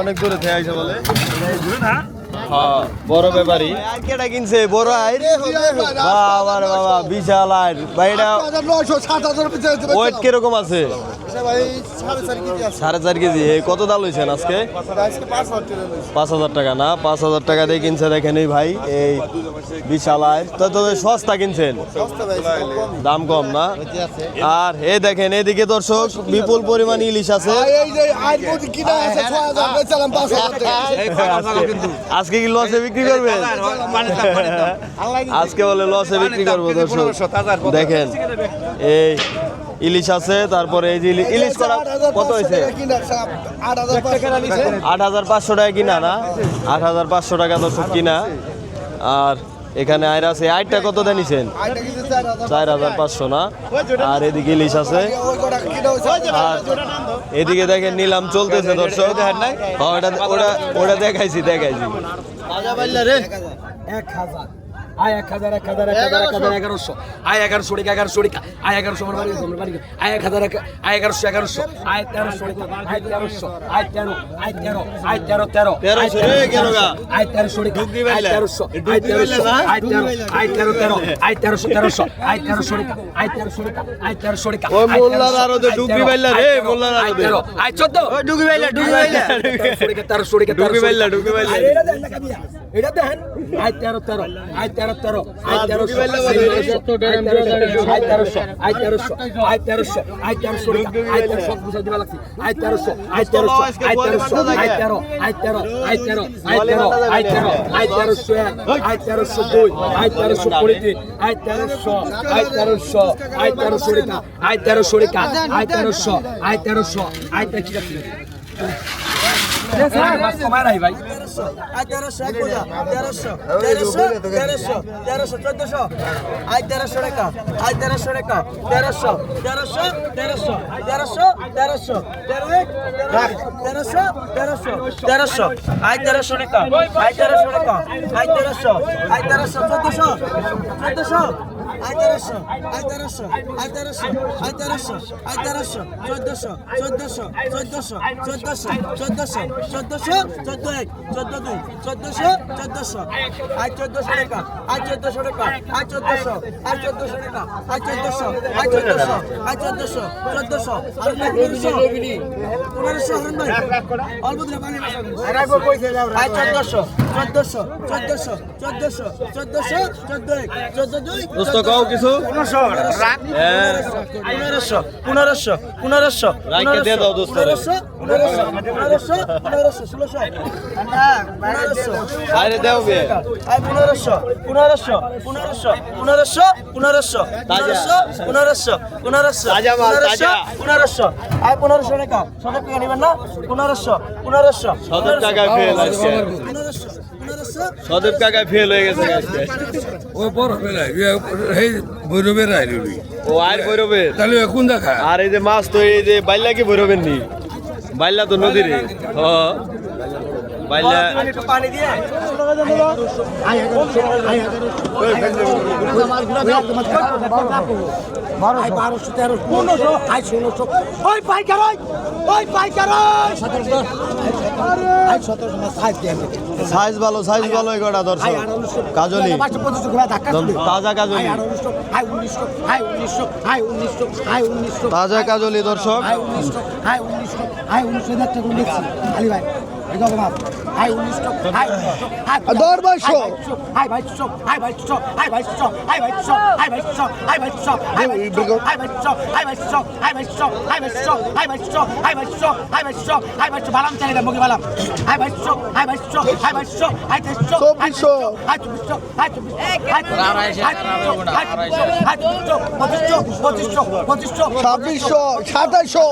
অনেক দূরে থেকে বলে বড় ব্যাপারী কেটা কিনছে বড় আইর বাবা বাবা বিশাল আয় ভাই ওয়েট কীরকম আছে সাড়ে চার কেজি এই কত দাম লইছেন আজকে? পাঁচ হাজার টাকা না পাঁচ হাজার টাকা দিয়ে কিনছে দেখেন এই ভাই এই বিশাল আয়। তো সস্তা কিনছেন? দাম কম। না? আর এই দেখেন এদিকে দর্শক বিপুল পরিমাণ ইলিশ আছে। আজকে কি লসে বিক্রি করবেন? আজকে বলে লসে বিক্রি করব দর্শক। দেখেন এই ইলিশ আছে তারপরে এই যে ইলিশ করা কত হয়েছে? আট হাজার পাঁচশো টাকা। কিনা না? আট হাজার পাঁচশো টাকা দর্শক কিনা। আর এখানে আয়ের আছে আটটা কত দেন নিছেন? চার হাজার পাঁচশো না? আর এদিকে ইলিশ আছে। আর এদিকে দেখেন নিলাম চলতেছে দর্শক। হ্যাঁ, ওটা ওটা ওটা দেখাইছি দেখাইছি। এক হাজার। আয় এক হাজার এক হাজার এক হাজার এক হাজার এগারোশো। আয় এগারোশো টাকা এগারোশো টাকা। আয় এগারোশো আমার বাড়ি আমার বাড়ি। আয় এক হাজার এক- আয় এগারোশো এগারোশো। আয় তেরোশো টাকা আয় তেরোশো আয় তেরো আয় তেরো আয় তেরো তেরো। আয় তেরোশো টাকা আয় তেরোশো আয় তেরোশো আয় তেরো আয় তেরো তেরো আয় তেরোশো তেরোশো আয় তেরোশো টাকা আয় তেরোশো টাকা আয় তেরোশো টাকা ওই মোল্লার আরও যে আয় বাইলা রে, মোল্লার আরও তেরো, আয় চোদ্দ। ডুগরি বাইলা, ডুগরি বাইলা। তেরোশো টাকা, তেরোশো টাকা, ডুগরি বাইলা, টাকা। বাইলা। এটা দেখেন আই তেরো তেরো আই তেরো তেরো আই তেরোশো আই তেরোশো আই তেরোশো আই তেরোশো আই তেরোশো আই তেরোশো বুঝাই দিবা লাগছে আই তেরোশো আই তেরোশো আই তেরোশো আই তেরো আই তেরো আই তেরো আই তেরো আই তেরো আই তেরোশো এক আই তেরোশো দুই আই তেরোশো কুড়িতে আই তেরোশো আই তেরোশো আই তেরোশো রেখা আই তেরোশো রেখা আই তেরোশো আই তেরোশো আই তেরো ঠিক আছে তেরোশো তেরোশো তেরোশো। আয় তেরোশো টাকা আয় তেরোশো টাকা আয় তেরোশো আয় তেরোশো চোদ্দশো চোদ্দশো। আয় তেরোশো আয় তেরোশো আয় তেরোশো আয় তেরোশো আয় তেরোশো চোদ্দশো চোদ্দশো চোদ্দশো চোদ্দশো চোদ্দশো চোদ্দশো, চোদ্দ এক, চোদ্দ দুই, চোদ্দশো চোদ্দশো আয় চোদ্দশো টাকা আয় চোদ্দশো টাকা আয় চোদ্দশো আয় চোদ্দশো টাকা আয় চোদ্দশো আয় চোদ্দশো আয় চোদ্দশো চোদ্দশো, আর পনেরোশো পনেরোশো হারুন ভাই। অল্প দিলে পানি আয় চোদ্দশো চোদ্দশো চোদ্দশো চোদ্দশো চোদ্দশো চোদ্দ এক চোদ্দ দুই দোস্ত কও কিছু হ্যাঁ। পনেরোশো পনেরোশো পনেরোশো রাইখে দিয়ে দাও দোস্ত। পনেরোশো পনেরোশো পনেরোশো পনেরোশো ষোলোশো পনেরোশো বাইরে দেও বে পনেরোশো পনেরোশো পনেরোশো পনেরোশো পনেরোশো পনেরোশো পনেরোশো পনেরোশো পনেরোশো। পনেরোশো আয় পনেরোশো টাকা সদর টাকা নেবেন না পনেরোশো পনেরোশো ফেল সদর টাকায় ফেল হয়ে গেছে আজকে ও বড় বেলায় সেই বৈরবের আইলি ও আর ভৈরবের। তাহলে কোন দেখা আর এই যে মাছ তো এই যে বাইল্লা কি ভৈরবের নি? বাইল্লা তো নদীর। ও বাইল্লা পানি দিয়ে বারোশো তেরোশো পনেরোশো আই ষোলোশো ওই পাইকার ওই ওই পাইকার সতেরোশো সতেরোশো না সাইজ দিয়ে সাইজ ভালো সাইজ ভালো এগারোটা দর্শক কাজলি তাজা কাজলি তাজা কাজলি দর্শক হাই উনিশশো হাই উনিশশো হাই উনিশশো আলি ভাই হাই উনিশশো হাই দর বাইশশো। হাই বাইশশো হাই বাইশশো হাই বাইশশো হাই বাইশশো হাই বাইশশো হাই বাইশশো হাই বাইশশো হাই বাইশশো হাই বাইশশো হাই বাইশশো হাই বাইশশো হাই বাইশশো হাই বাইশশো হাই বাইশশো বালাম চাই মুখে বালাম হাই বাইশশো হাই বাইশশো হাই বাইশশো হাই তেইশশো চব্বিশশো। হাই চব্বিশশো হাই চব্বিশশো হাই চব্বিশশো হাই চব্বিশশো পঁচিশশো পঁচিশশো পঁচিশশো ছাব্বিশশো সাতাইশশো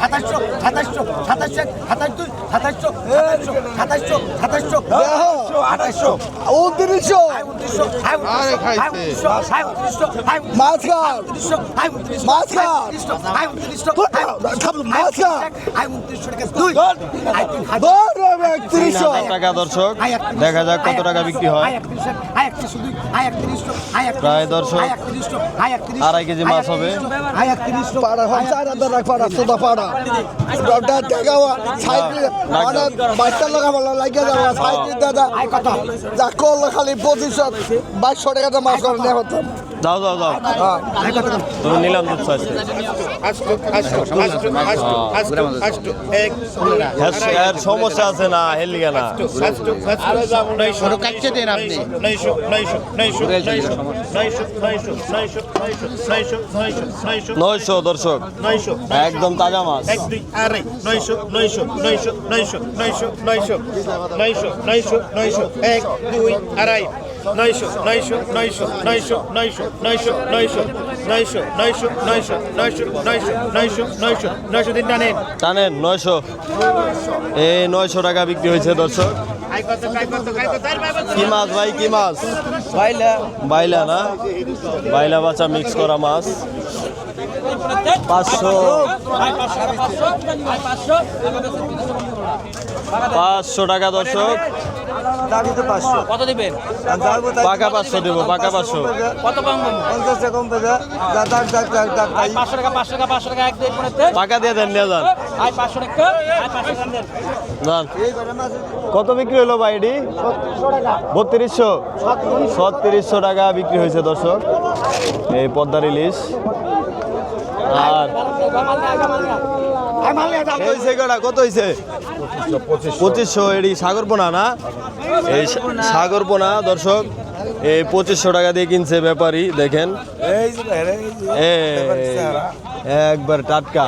সাতাশশো সাতাশশো সাতাশশো সাতাশ দুই সাতাশশো সাতাশশো সাতাশশো সাতাশশো আঠাশশো উনত্রিশশো। টাকা দর্শক দেখা যাক কত টাকা বিক্রি হয় প্রায় দর্শক আড়াই কেজি মাছ হবে দাদা কল খালি বোঝ পঁচিশশো বাইশশো টাকাতে মাছ করে নেওয়া হতাম যাও যাও যাও তুমি নিলাম দুধ চাইছে। এর সমস্যা আছে না হেলিগা না নয়শো দর্শক। একদম তাজা মাছ। নয়শো নয়শো নয়শো নয়শো নয়শো নয়শো নয়শো নয়শো এক দুই আড়াই নয়শো নয়শো নয়শো নয়শো নয়শো নয়শো নয়শো নয়শো নয়শো নয়শো নয়শো নয়শো নয়শো নয়শো নয়শো তিন টানেন টানেন নয়শো এই নয়শো টাকা বিক্রি হয়েছে দর্শক কি মাছ ভাই কি মাছ বাইলা না বাইলা বাচ্চা মিক্স করা মাছ পাঁচশো পাঁচশো টাকা দর্শক কত দিবেন পাকা পাঁচশো দেবো পাকা পাঁচশো কত কম পাঁচশো টাকা পাঁচশো টাকা পাঁচশো টাকা এক দুই পনেরো পাকা দিয়ে দেন নিয়ে যান পাঁচশো টাকা পাঁচশো টাকা দেন কত বিক্রি হলো বাইডি বত্রিশশো ছত্রিশশো টাকা বিক্রি হয়েছে দর্শক এই পদ্মার ইলিশ আর কত হয়েছে পঁচিশশো এটি সাগরপোনা না? এই সাগরপোনা দর্শক এই পঁচিশশো টাকা দিয়ে কিনছে ব্যাপারী দেখেন। একবার টাটকা।